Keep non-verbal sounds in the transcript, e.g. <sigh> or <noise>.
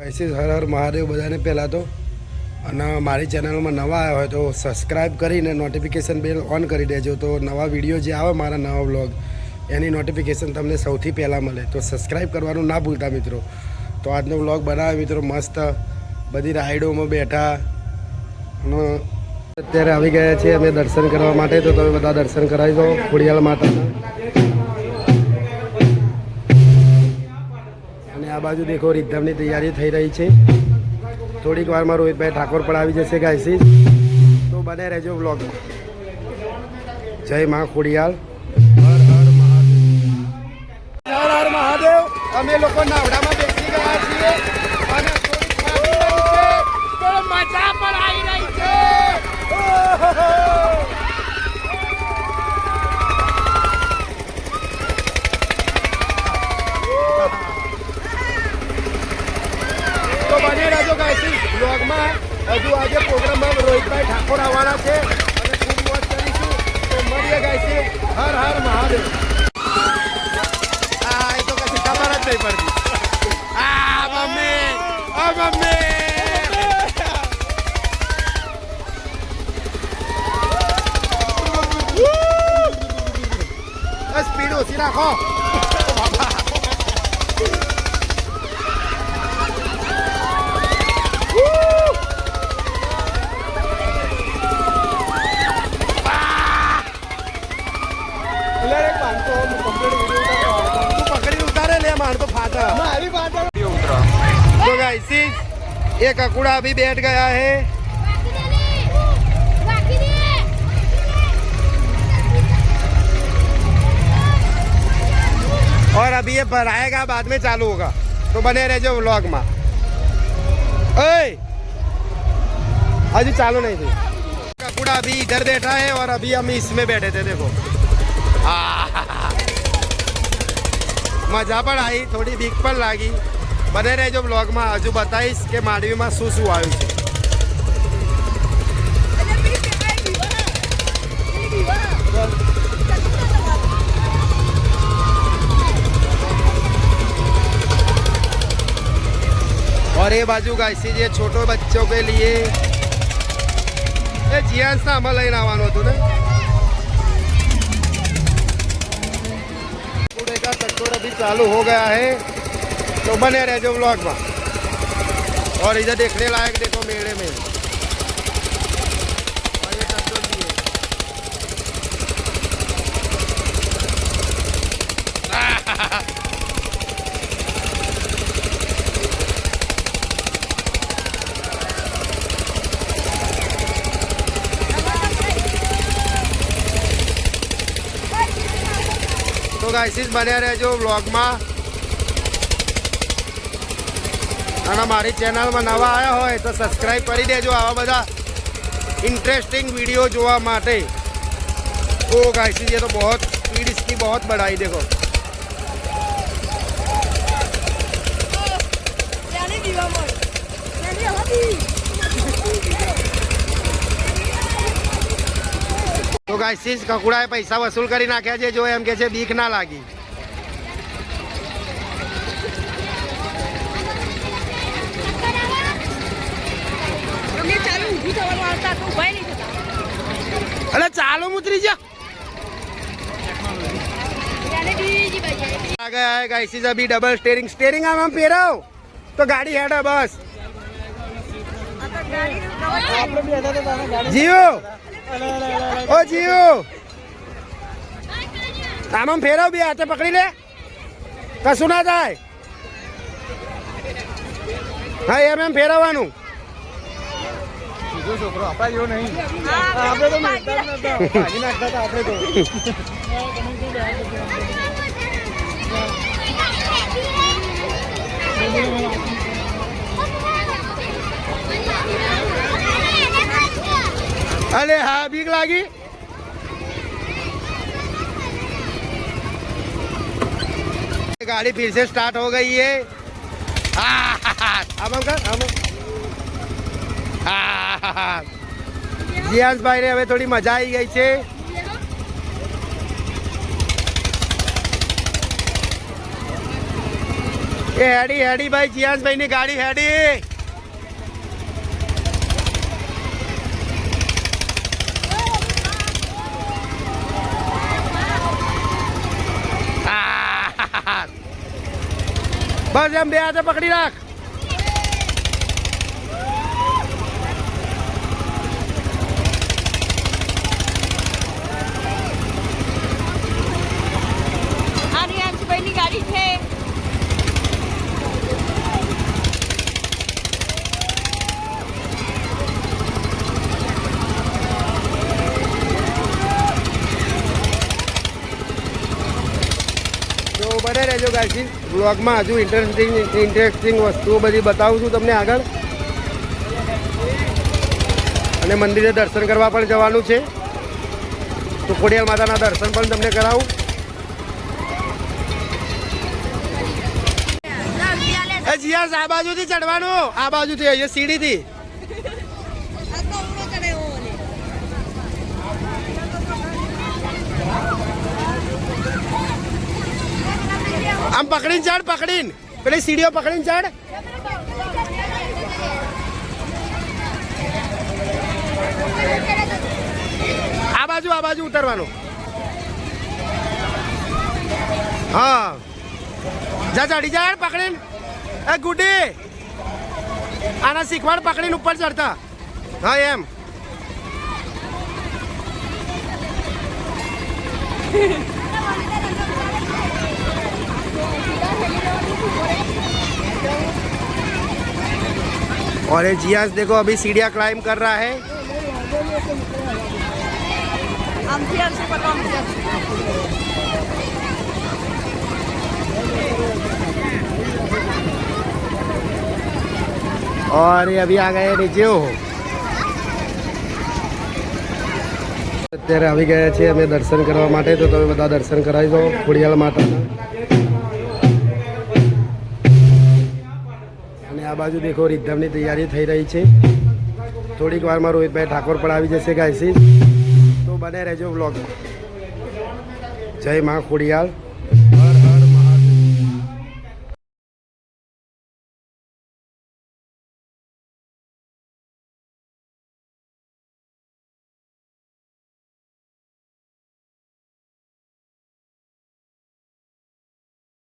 ગાઈસીસ હર હર મહાદેવ બધાને પહેલાં તો. અને મારી ચેનલમાં નવા આવ્યા હોય તો સબસ્ક્રાઈબ કરીને નોટિફિકેશન બેલ ઓન કરી દેજો. તો નવા વીડિયો જે આવે મારા નવા વ્લોગ, એની નોટિફિકેશન તમને સૌથી પહેલાં મળે. તો સબસ્ક્રાઈબ કરવાનું ના ભૂલતા મિત્રો. તો આજનો વ્લોગ બનાવે મિત્રો મસ્ત. બધી રાઈડોમાં બેઠા. અને અત્યારે આવી ગયા છીએ અમે દર્શન કરવા માટે. તો તમે બધા દર્શન કરાવી દો. ખોડિયાલ માતાના. આ બાજુ દેખો, રીધમની તૈયારી થઈ રહી છે. થોડીક વારમાં રોહિતભાઈ ઠાકોર પણ આવી જશે ગાયસી તો બને રહેજો બ્લોગમાં જય મા ખોડિયાલ. અમે લોકો નાવડામાં બેસી ગયા છીએ. અને મજા પણ આવી રહી છે. હજુ આજે પ્રોગ્રામમાં રોહિતભાઈ ઠાકોર આવવાના છે. અને ખૂબ મોજ કરીશું. તો મળીએ ગાયસી હર હર મહાદેવ. ये ककुड़ा अभी बैठ गया है। और अभी ये भराएगा बाद में चालू होगा। तो बने रहे जो व्लॉग में हजू चालू नहीं थी ककुड़ा अभी इधर बैठा है और अभी हम इसमें बैठे थे, देखो। मज़ा पर आई, थोड़ी भीख पर लागी। બને રહેજો બ્લોગમાં હજુ બતાવીશ કે માંડવીમાં શું શું આવ્યું છે और ये बाजू गायसी જે છોટો બચ્ચો કે लिए એ જીયાન્સના આમાં લઈને આવવાનું હતું ને कूड़े का कटोर अभी चालू हो गया है तो बने रहो ब्लॉग में और इधर देखने लायक देखो मेले में और ये कटोर भी है। તો ગાઈસીસ <laughs> બન્યા રહેજો વ્લોગમાં અને મારી ચેનલમાં નવા આવ્યા હોય તો સબસ્ક્રાઈબ કરી દેજો આવા બધા इंटरेस्टिंग वीडियो જોવા માટે ओ गाइस ये तो बहुत स्पीड इसकी बहुत बढ़ाई देखो તો ગાઈસીસ કકુડાએ પૈસા વસૂલ કરી નાખ્યા છે જો એમ કે છે બીક ના લાગી અરે ચાલો ઉતરી જા. આગળ guys is B double steering steering આમ ફેરવ. તો ગાડી હેડો બસ. જીઓ ઓ જીઓ આમ આમ ફેરવ બે હાથે પકડી લે. કશું ના થાય. હા એમ એમ ફેરવવાનું છોકરો આપણા જેવો નહીં આપણે તો મારતા જ નતા ભાગી નાખતા હતા આપણે તો અરે હા બીક લાગી गाड़ी फिर से स्टार्ट हो गई है अब हम कर हम <laughs> જીયાંશભાઈ ને હવે થોડી મજા આવી ગઈ છે. એ હેડી હેડી ભાઈ જીયાંશભાઈ ની ગાડી હેડી. <laughs> બસ એમ બે હાથે પકડી રાખ આ રિયાંશભાઈની ગાડી છે તો બને રહેજો ગાયસી બ્લોગમાં હજુ ઇન્ટરેસ્ટિંગ ઇન્ટરેસ્ટિંગ વસ્તુઓ બધી બતાવું છું તમને આગળ. અને મંદિરે દર્શન કરવા પણ જવાનું છે. તો ખોડિયાર માતાના દર્શન પણ તમને કરાવું. એ જીયાસ આ બાજુથી ચડવાનું આ બાજુથી, અહીંયા સીડીથી. આમ પકડીને ચડ પકડીને. પેલી સીડીઓ પકડીને ચડ આ બાજુ આ બાજુ ઉતરવાનું. હા. જા ચડી જા પકડીને. એ ગુડી. આના શીખવાડ પકડીને ઉપર ચડતા. હા, એમ. और ये जियास देखो अभी सीढ़ियाँ क्लाइम कर रहा है આમથી આવશે પતો આમથી આવશે और ये अभी आ गए नीचे हो અત્યારે આવી ગયા છીએ અમે દર્શન કરવા માટે તો તમે બધા દર્શન કરાવી દો ખોડિયાળ માતાના આ બાજુ દેખો, રિધમની તૈયારી થઈ રહી છે. થોડીક વારમાં રોહિતભાઈ ઠાકોર પણ આવી જશે ગાયસી તો બને રહેજો બ્લોગ જય મા ખોડિયાળ